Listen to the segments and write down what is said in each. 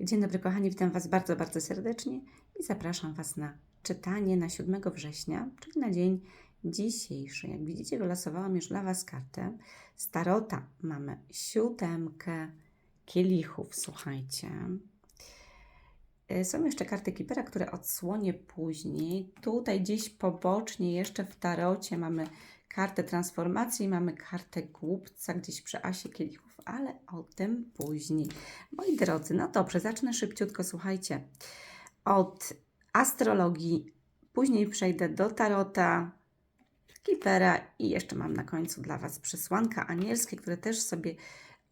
Dzień dobry kochani, witam Was bardzo, bardzo serdecznie i zapraszam Was na czytanie na 7 września, czyli na dzień dzisiejszy. Jak widzicie, wylosowałam już dla Was kartę. Starota mamy siódemkę kielichów, słuchajcie. Y, Są jeszcze karty Kipera, które odsłonię później. Tutaj gdzieś pobocznie jeszcze w tarocie mamy kartę transformacji, mamy kartę głupca gdzieś przy asie kielichów, ale o tym później. Moi drodzy, no dobrze, zacznę szybciutko, słuchajcie. Od astrologii, później przejdę do tarota, Kipera i jeszcze mam na końcu dla Was przesłanka anielskie, które też sobie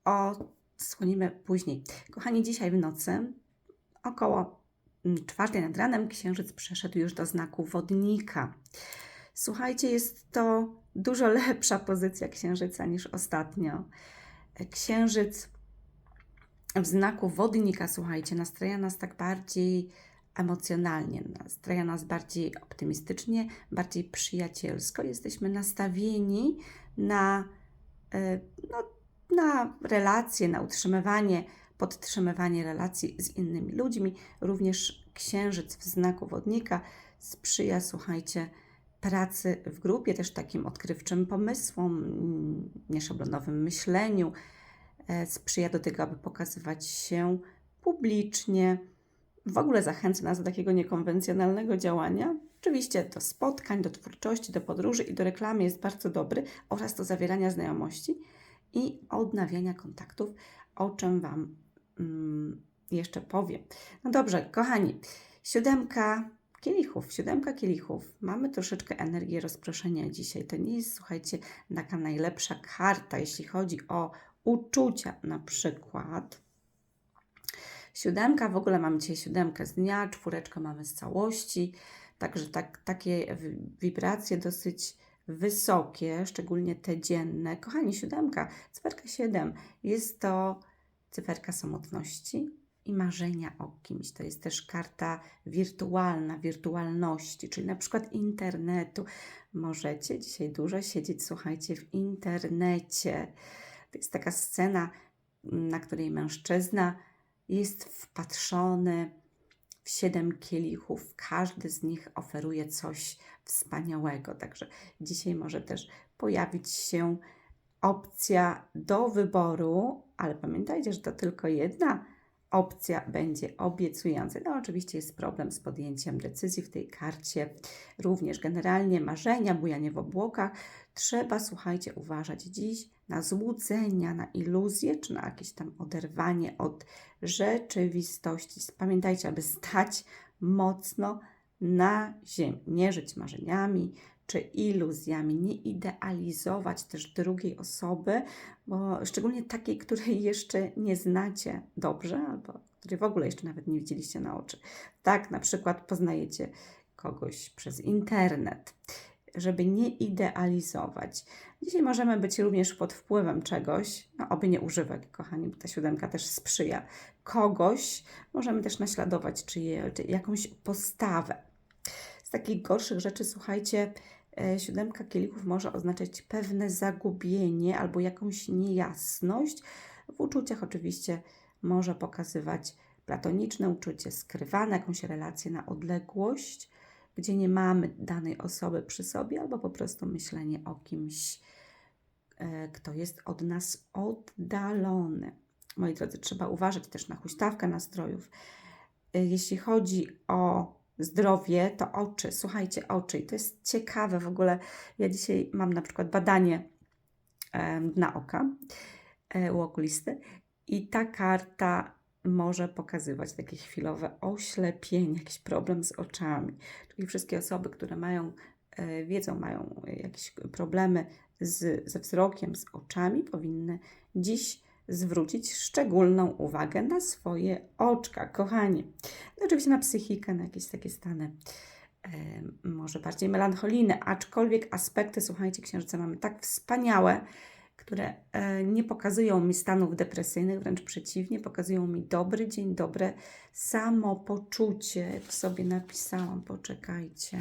odsłonimy później. Kochani, dzisiaj w nocy około mm, czwartej nad ranem księżyc przeszedł już do znaku wodnika. Słuchajcie, jest to dużo lepsza pozycja księżyca niż ostatnio. Księżyc w znaku wodnika, słuchajcie, nastraja nas tak bardziej emocjonalnie, nastraja nas bardziej optymistycznie, bardziej przyjacielsko. Jesteśmy nastawieni na, e, no, na relacje, na utrzymywanie, podtrzymywanie relacji z innymi ludźmi. Również księżyc w znaku wodnika sprzyja, słuchajcie, pracy w grupie, też takim odkrywczym pomysłom, nieszablonowym myśleniu. E, Sprzyja do tego, aby pokazywać się publicznie. W ogóle zachęca nas do takiego niekonwencjonalnego działania. Oczywiście do spotkań, do twórczości, do podróży i do reklamy jest bardzo dobry oraz do zawierania znajomości i odnawiania kontaktów, o czym Wam mm, jeszcze powiem. No dobrze, kochani, siódemka kielichów, siódemka kielichów. Mamy troszeczkę energii rozproszenia dzisiaj. To nie jest, słuchajcie, taka najlepsza karta, jeśli chodzi o uczucia na przykład. Siódemka, w ogóle mamy dzisiaj siódemkę z dnia, czwóreczkę mamy z całości, także tak, takie wi- wibracje dosyć wysokie, szczególnie te dzienne. Kochani, siódemka, cyferka 7, jest to cyferka samotności i marzenia o kimś. To jest też karta wirtualna, wirtualności, czyli na przykład internetu. Możecie dzisiaj dużo siedzieć, słuchajcie, w internecie. To jest taka scena, na której mężczyzna jest wpatrzony w siedem kielichów. Każdy z nich oferuje coś wspaniałego. Także dzisiaj może też pojawić się opcja do wyboru, ale pamiętajcie, że to tylko jedna opcja będzie obiecująca. No, oczywiście jest problem z podjęciem decyzji w tej karcie. Również generalnie marzenia, bujanie w obłokach. Trzeba, słuchajcie, uważać dziś na złudzenia, na iluzje, czy na jakieś tam oderwanie od rzeczywistości. Pamiętajcie, aby stać mocno na ziemi, nie żyć marzeniami czy iluzjami, nie idealizować też drugiej osoby, bo szczególnie takiej, której jeszcze nie znacie dobrze, albo której w ogóle jeszcze nawet nie widzieliście na oczy. Tak, na przykład poznajecie kogoś przez internet, żeby nie idealizować. Dzisiaj możemy być również pod wpływem czegoś, no oby nie używek, kochani, bo ta siódemka też sprzyja kogoś. Możemy też naśladować czy jakąś postawę. Takich gorszych rzeczy, słuchajcie, e, siódemka kielichów może oznaczać pewne zagubienie albo jakąś niejasność. W uczuciach oczywiście może pokazywać platoniczne uczucie, skrywane, jakąś relację na odległość, gdzie nie mamy danej osoby przy sobie, albo po prostu myślenie o kimś, e, kto jest od nas oddalony. Moi drodzy, trzeba uważać też na huśtawkę nastrojów. E, Jeśli chodzi o zdrowie, to oczy. Słuchajcie, oczy. I to jest ciekawe w ogóle. Ja dzisiaj mam na przykład badanie dna oka e, u okulisty i ta karta może pokazywać takie chwilowe oślepienie, jakiś problem z oczami. Czyli wszystkie osoby, które mają, e, wiedzą, mają jakieś problemy z, ze wzrokiem, z oczami, powinny dziś zwrócić szczególną uwagę na swoje oczka, kochani. No oczywiście na psychikę, na jakieś takie stany e, może bardziej melancholijne, aczkolwiek aspekty, słuchajcie, księżyca mamy tak wspaniałe, które e, nie pokazują mi stanów depresyjnych, wręcz przeciwnie, pokazują mi dobry dzień, dobre samopoczucie. W sobie napisałam, poczekajcie,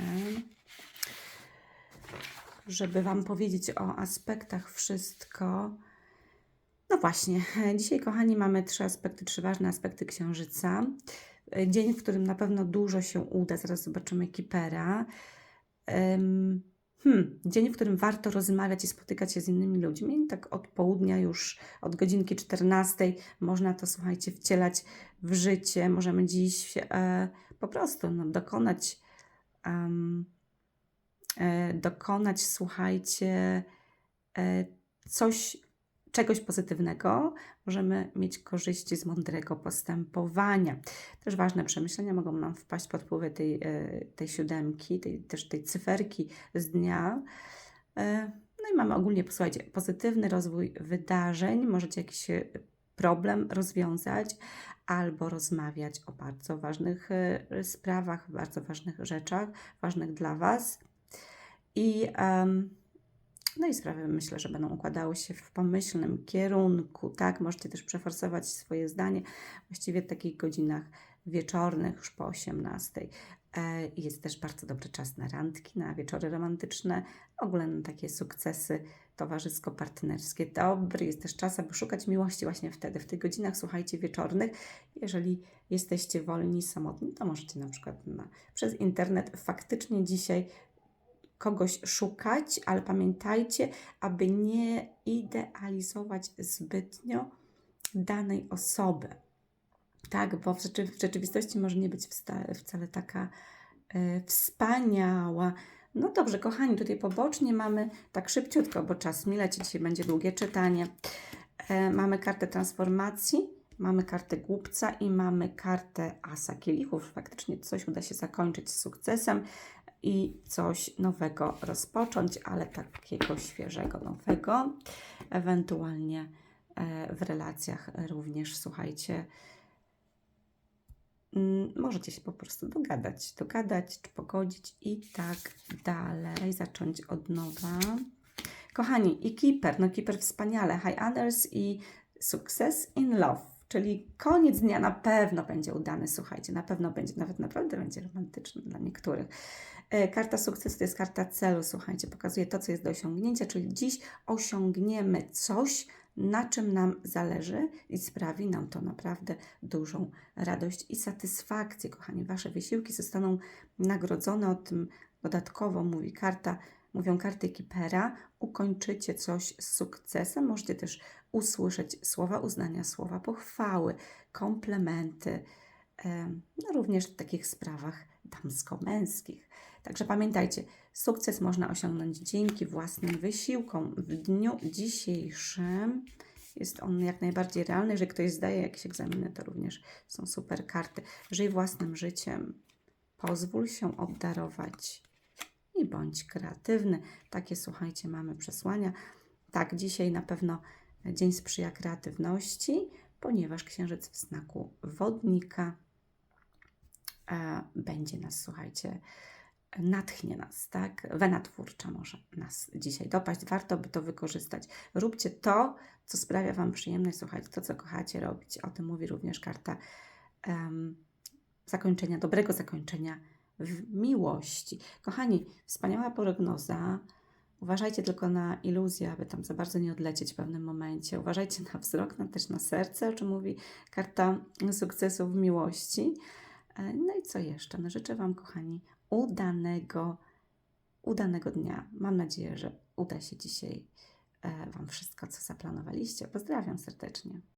żeby Wam powiedzieć o aspektach wszystko. No właśnie, dzisiaj, kochani, mamy trzy aspekty, trzy ważne aspekty księżyca. Dzień, w którym na pewno dużo się uda, zaraz zobaczymy Kipera. Hmm, dzień, w którym warto rozmawiać i spotykać się z innymi ludźmi. Tak od południa już, od godzinki 14 można to, słuchajcie, wcielać w życie. Możemy dziś e, po prostu no, dokonać, em, e, dokonać, słuchajcie, e, coś, czegoś pozytywnego. Możemy mieć korzyści z mądrego postępowania. Też ważne przemyślenia mogą nam wpaść pod wpływy tej, e, tej siódemki, tej, też tej cyferki z dnia. E, No i mamy ogólnie, posłuchajcie, pozytywny rozwój wydarzeń. Możecie jakiś e, problem rozwiązać albo rozmawiać o bardzo ważnych sprawach, bardzo ważnych rzeczach, ważnych dla Was. I, em, no i sprawy myślę, że będą układały się w pomyślnym kierunku, tak? Możecie też przeforsować swoje zdanie właściwie w takich godzinach wieczornych, już po 18. E, Jest też bardzo dobry czas na randki, na wieczory romantyczne, w ogóle na takie sukcesy towarzysko-partnerskie. Dobry jest też czas, aby szukać miłości właśnie wtedy, w tych godzinach, słuchajcie, wieczornych. Jeżeli jesteście wolni, samotni, to możecie na przykład na, przez internet faktycznie dzisiaj kogoś szukać, ale pamiętajcie, aby nie idealizować zbytnio danej osoby. Tak, bo w, rzeczy, w rzeczywistości może nie być wcale taka e, wspaniała. No dobrze, kochani, tutaj pobocznie mamy tak szybciutko, bo czas mi leci, dzisiaj będzie długie czytanie. E, mamy kartę transformacji, mamy kartę głupca i mamy kartę asa kielichów. Faktycznie coś uda się zakończyć z sukcesem i coś nowego rozpocząć, ale takiego świeżego, nowego. Ewentualnie e, w relacjach również, słuchajcie, mm, możecie się po prostu dogadać, dogadać, czy pogodzić i tak dalej, zacząć od nowa. Kochani, i Keeper, no Keeper wspaniale, High Others i Success in Love, czyli koniec dnia na pewno będzie udany, słuchajcie, na pewno będzie, nawet naprawdę będzie romantyczny dla niektórych. E, Karta sukcesu to jest karta celu, słuchajcie, pokazuje to, co jest do osiągnięcia, czyli dziś osiągniemy coś, na czym nam zależy i sprawi nam to naprawdę dużą radość i satysfakcję, kochani. Wasze wysiłki zostaną nagrodzone, o tym dodatkowo mówi karta, mówią karty Kipera, ukończycie coś z sukcesem, możecie też usłyszeć słowa uznania, słowa pochwały, komplementy, em, no również w takich sprawach damsko-męskich. Także pamiętajcie, sukces można osiągnąć dzięki własnym wysiłkom. W dniu dzisiejszym jest on jak najbardziej realny. Jeżeli ktoś zdaje jakieś egzaminy, to również są super karty. Żyj własnym życiem, pozwól się obdarować i bądź kreatywny. Takie, słuchajcie, mamy przesłania. Tak, dzisiaj na pewno dzień sprzyja kreatywności, ponieważ księżyc w znaku wodnika e, będzie nas, słuchajcie, natchnie nas, tak? Wena twórcza może nas dzisiaj dopaść. Warto by to wykorzystać. Róbcie to, co sprawia Wam przyjemność, słuchajcie, to, co kochacie robić. O tym mówi również karta em, zakończenia, dobrego zakończenia w miłości. Kochani, wspaniała prognoza. Uważajcie tylko na iluzję, aby tam za bardzo nie odlecieć w pewnym momencie. Uważajcie na wzrok, na, też na serce, o czym mówi karta sukcesu w miłości. E, No i co jeszcze? No życzę Wam, kochani, udanego, udanego dnia. Mam nadzieję, że uda się dzisiaj e, Wam wszystko, co zaplanowaliście. Pozdrawiam serdecznie.